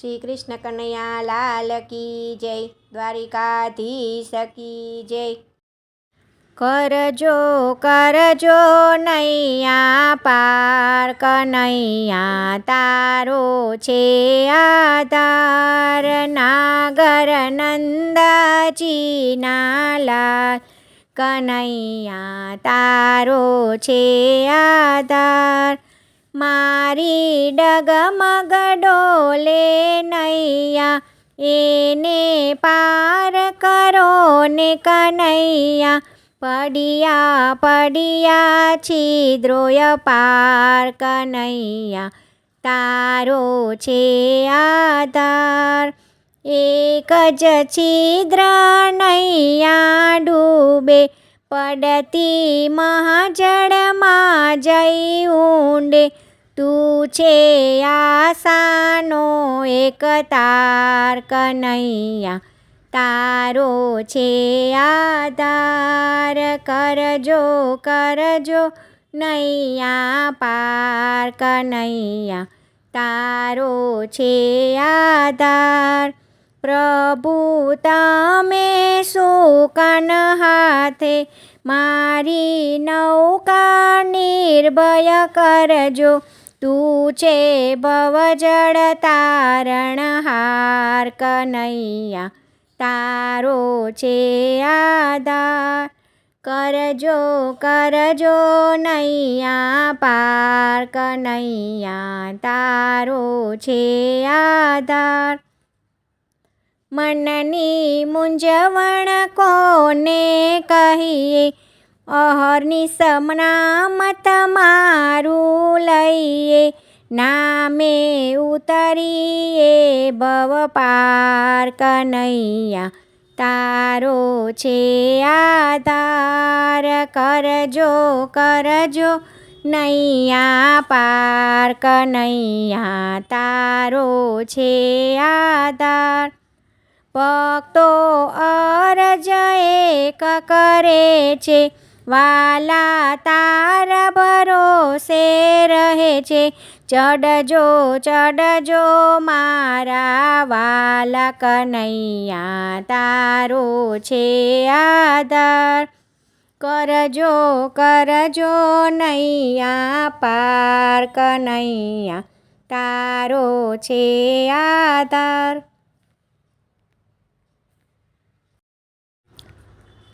શ્રી કૃષ્ણ કનૈયા લાલ કી જય, દ્વારિકાધીશ કી જય. કરજો કરજો નૈયા પાર, કનૈયા તારો છે આધાર. નાગર નંદાજીના લાલ, કનૈયા તારો છે આધાર. મારી ડગમગ ડોલે નૈયા, એને પાર કરો ને કનૈયા. પડિયા પડિયા છિદ્રોય પાર કનૈયા, તારો છે આધાર. એક જ છિદ્ર નૈયા ડૂબે પડતી મહાજળમાં જઈ ઊંડે. તું છે આશાનો એક તાર કનૈયા. તારો છે આધાર કરજો કરજો. નૈયા પાર કનૈયા. તારો છે આધાર. પ્રભુ, તમે સુકન હાથે મારી નૌકા નિર્ભય કરજો. તું છે ભવજળ તારણહાર કનૈયા. તારો છે આધાર. કરજો કરજો નૈયા પાર કનૈયા. તારો છે આધાર. મનની મૂંઝવણ કોને કહીએ? અહરની સમનામત મારું લઈએ. નામે ઉતરીએ ભવ પાર કનૈયા. તારો છે આધાર, કરજો કરજો. નૈયા પાર કનૈયા, તારો છે આધાર. ભક્તો અરજ એક કરે છે, વાલા તાર ભરોસે રહે છે. ચડજો ચડજો મારા વાલા કનૈયા તારો છે આધાર કરજો કરજો નૈયા પાર કનૈયા તારો છે આધાર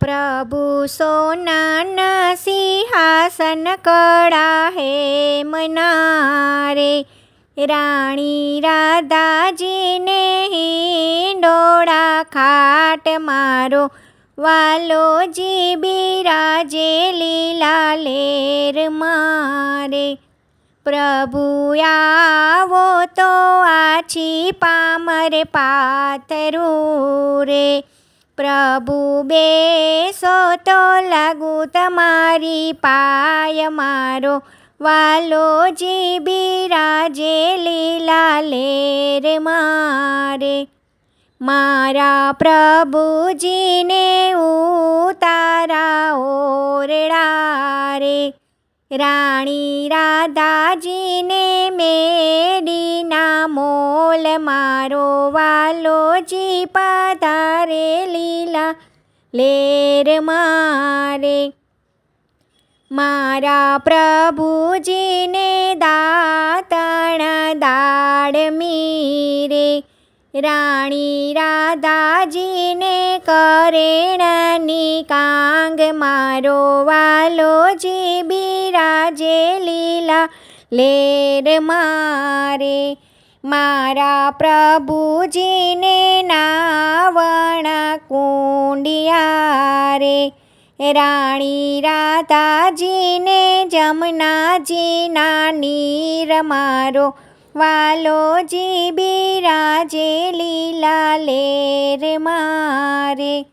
પ્રભુ સોનાના સિંહાસન કળા હે મનારે. રાણી રાધાજીને ડોળા ખાટ મારો, વાલોજી બિરાજે લીલા લેર મારે. પ્રભુ આવો તો આછી પામર પાથરું રે. પ્રભુ બેસો તો લાગુ તમારી પાય મારો. વાલોજી બિરાજે લીલા લેર મારે. મારા પ્રભુજીને ઉતારા ઓરડા રે રાણી રાધાજીને મેડીના મોલ મારો વાલોજી પધારે લીલા લેર મારે. મારા પ્રભુજીને દાતણ દાડ મીરે. રાણી રાધાજીને કરેણની કાંગ મારો વાલોજી બિરાજે લીલા લેર મારે. મારા પ્રભુજીને નાવણ કુંડિયા રે રાણી રાધાજીને જમનાજીના નીર મારો વાલોજી બિરાજે લીલા લેર મારે.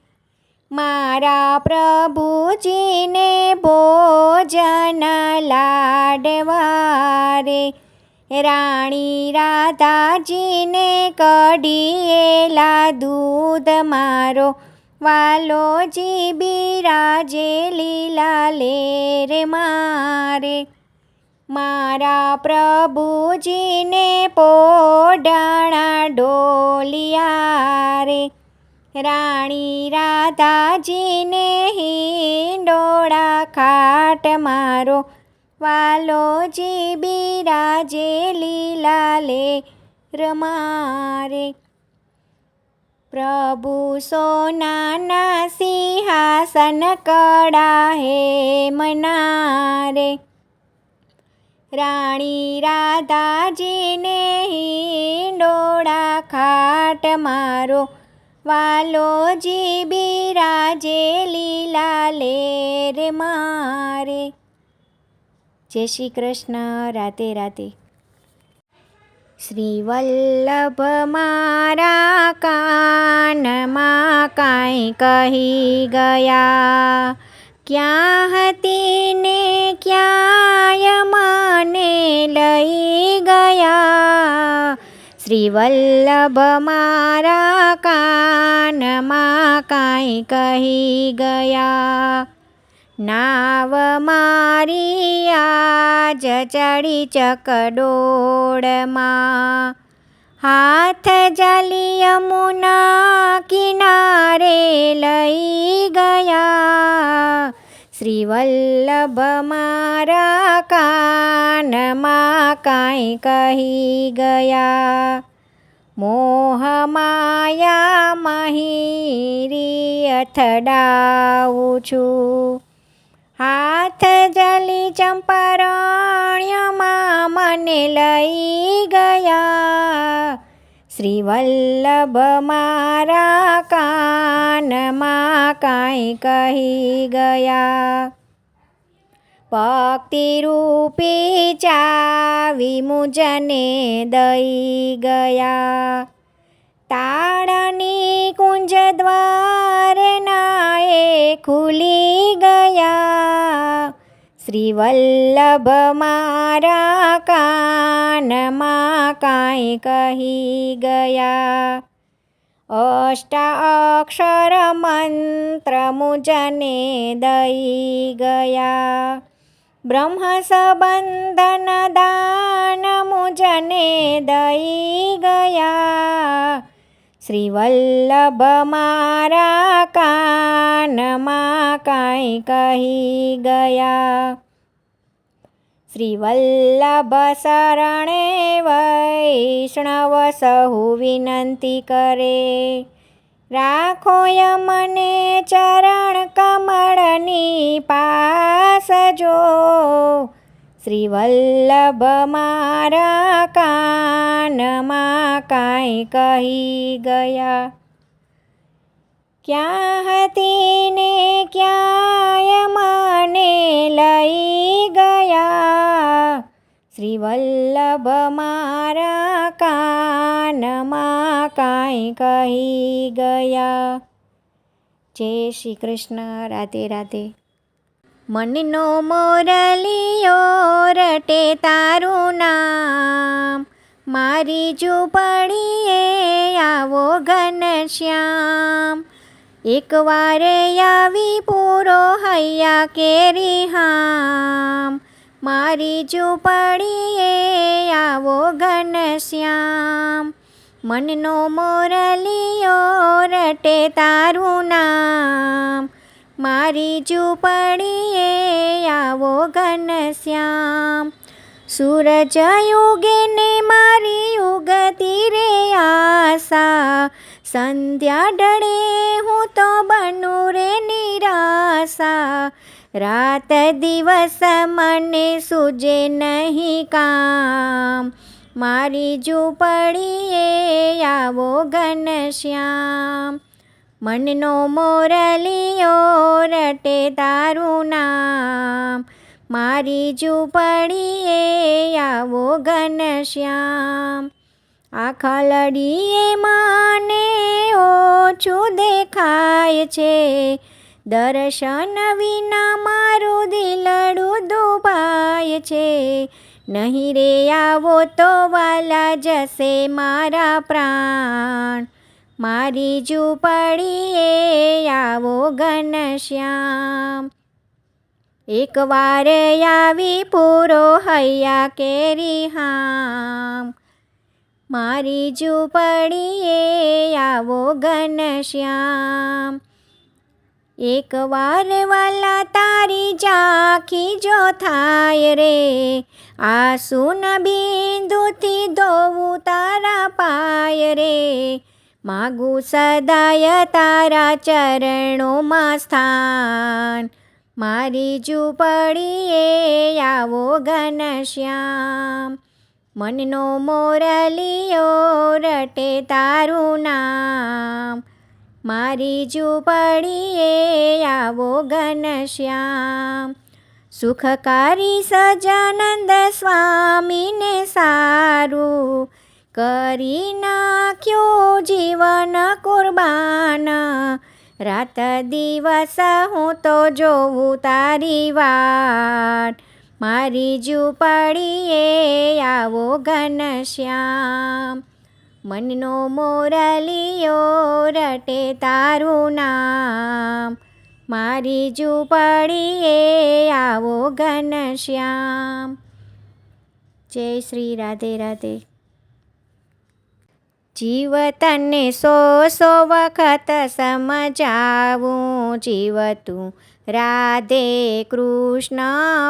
મારા પ્રભુજીને ભોજન લાડવારે. રાણી રાધાજીને કઢીએલા દૂધ મારો. વાલોજી બિરાજે લીલા લેર મારે. મારા પ્રભુજીને પોડાણા ડોલિયા રે. રાણી રાધાજીને હિંડોળા ખાટ મારો. વાલોજી બિરાજે લીલા લે રમારે. પ્રભુ સોનાના સિંહાસન કડા હે મનારે. રાણી રાધાજીને હિંડોળા ખાટ મારો. વાલોજી બિરાજે લીલા લેર મારે. જય શ્રી કૃષ્ણ. રાતે રાતે શ્રી વલ્લભ મારા કાનમાં કાંઈ કહી ગયા. ક્યાં હતી ને ક્યાંય મને લઈ ગયા? શ્રી વલ્લભ મારા કાનમાં કાંઈ કહી ગયા. નાવ મારી આજ ચડી ચકડોળમાં. હાથ જલી યમુના કિનારે લઈ ગયા. શ્રી વલ્લભ મારા કાનમાં કાંઈ કહી ગયા. મોહ માયા મહિરી અથડાવું છું. હાથ જલી ચંપારણ્યમાં મને લઈ ગયા. શ્રી વલ્લભ મારા કાનમાં કાંઈ કહી ગયા. ભક્તિરૂપી ચાવી મુજને દઈ ગયા. તાળની કુંજ દ્વાર નાએ ખુલી ગયા. શ્રી વલ્લભ મારા કાનમાં કાંઈ કહી ગયા અષ્ટાક્ષર મંત્ર મુજને દઈ ગયા બ્રહ્મ સંબંધન દાન મુજને દઈ ગયા શ્રી વલ્લભ મારા કાનમાં કાંઈ કહી ગયા શ્રી વલ્લભ શરણે વૈષ્ણવ સહુ વિનંતી કરે રાખો મને ચરણ કમળની પાસ જો શ્રી વલ્લભ મારા કાનમાં કાંઈ કહી ગયા. ક્યાં હતી ને ક્યાંય મને લઈ ગયા. શ્રી વલ્લભ મારા કાનમાં કાંઈ કહી ગયા. જય શ્રી કૃષ્ણ. રાધે રાધે. મનનો મોરલીઓ રટે તારું નામ. મારી ઝૂંપડીએ આવો ઘનશ્યામ એકવાર આવી પૂરો હૈયા કેરી હામ. મારી ઝૂંપડીએ આવો ઘનશ્યામ મનનો મોરલીઓ રટે તારું નામ. મારી ઝૂંપડીએ આવો ઘનશ્યામ સૂરજ યુગે ને મારી ઉગતી રે આશા. સંધ્યા ડળે હું તો બનું રે નિરાશા. રાત દિવસ મને સૂજે નહીં કામ. મારી ઝૂંપડીએ આવો ઘનશ્યામ મનનો મોરલીઓ રટે તારું નામ. મારી ઝૂંપડીએ આવો ઘનશ્યામ આખા લડીએ માને ઓછું દેખાય છે. દર્શન વિના મારું દિલડું દુભાય છે. નહીં રે આવો તો વાલા જશે મારા પ્રાણ. મારી ઝૂંપડીએ આવો ઘનશ્યામ એકવાર આવી પૂરો હૈયા કેરી હામ. મારી ઝૂંપડીએ આવો ઘનશ્યામ એકવાર વાલા તારી ઝાંખી જો થાય રે, આસુન બિંદુથી ધોવું તારા પાય રે. માગું સદાય તારા ચરણોમાં સ્થાન મારી ઝૂંપડીએ આવો ઘનશ્યામ મનનો મોરલીઓ રટે તારું નામ મારી ઝૂંપડીએ આવો ઘનશ્યામ સુખકારી સજાનંદ સ્વામીને સારું કરી નાખ્યું જીવન કુરબાન. રાત દિવસ હું તો જોઉં તારી વાટ. મારી ઝૂંપડીએ આવો ઘનશ્યામ મનનો મોરલીઓ રટે તારું નામ. મારી ઝૂંપડીએ આવો ઘનશ્યામ જય શ્રી રાધે રાધે. જીવ તને સો સો વખત સમજાવું. જીવ તું રાધે કૃષ્ણ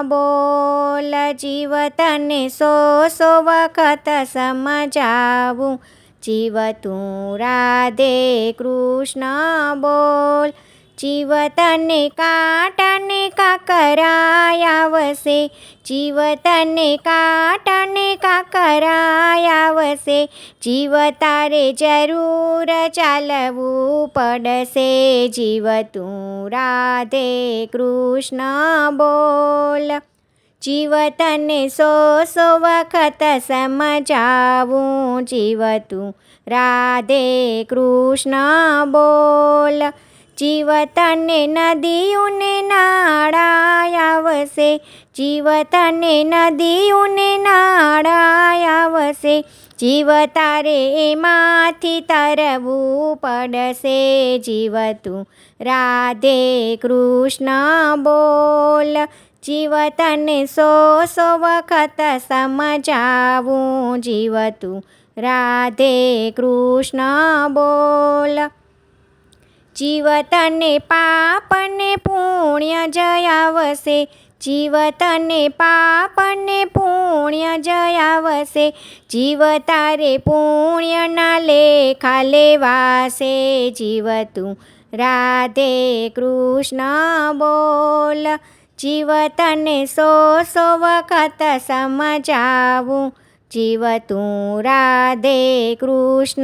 બોલ. જીવ તને સો સો વખત સમજાવું. જીવ તું રાધે કૃષ્ણ બોલ. જીવ તને કાટને કાકરાય આવશે. જીવ તને કાટને કાકરાય આવશે. જીવ તારે જરૂર ચાલવું પડશે. જીવ તું રાધે કૃષ્ણ બોલ. જીવ તને સો સો વખત સમજાવું. જીવ તું રાધે કૃષ્ણ બોલ. જીવ તને નદીઓને નાળાય આવશે. જીવતને નદીઓને નાળા આવશે. જીવ તારે એમાંથી તરવું પડશે. જીવ તું રાધે કૃષ્ણ બોલ. જીવ તને સો સો વખત સમજાવું. જીવ તું રાધે કૃષ્ણ બોલ. જીવ તને પાપને પુણ્ય જયાવશે જીવ તને પાપને પુણ્ય જયાવશે જીવ તારે પુણ્યના લેખા લેવાશે. જીવ તું રાધે કૃષ્ણ બોલ. જીવ તને સો સો વખત સમજાવું. જીવ તું રાધે કૃષ્ણ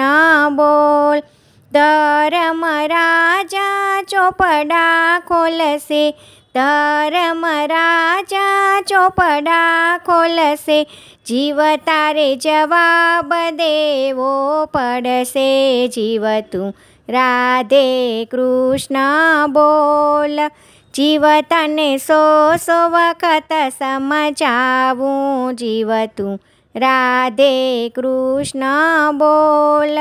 બોલ. ધર્મ રાજા ચોપડા ખોલશે. ધરમ રાજા ચોપડા ખોલશે. જીવ તારે જવાબ દેવો પડશે. જીવ તું રાધે કૃષ્ણ બોલ. જીવ તને સો સો વખત સમજાવું. જીવ તું રાધે કૃષ્ણ બોલ.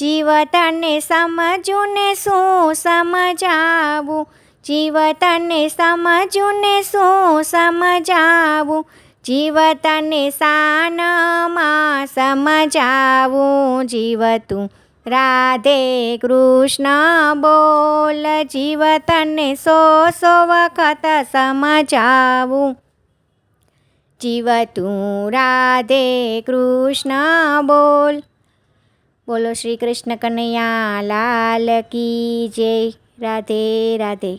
જીવ તને સમજું ને શું સમજાવું? જીવ તને સમજું ને શું સમજાવું? જીવ તને સાનમાં સમજાવું? જીવતું રાધે કૃષ્ણ બોલ. જીવ તને સો સો વખત સમજાવું. જીવતું રાધે કૃષ્ણ બોલ. બોલો શ્રી કૃષ્ણ કનૈયા લાલ કી જય રાધે રાધે.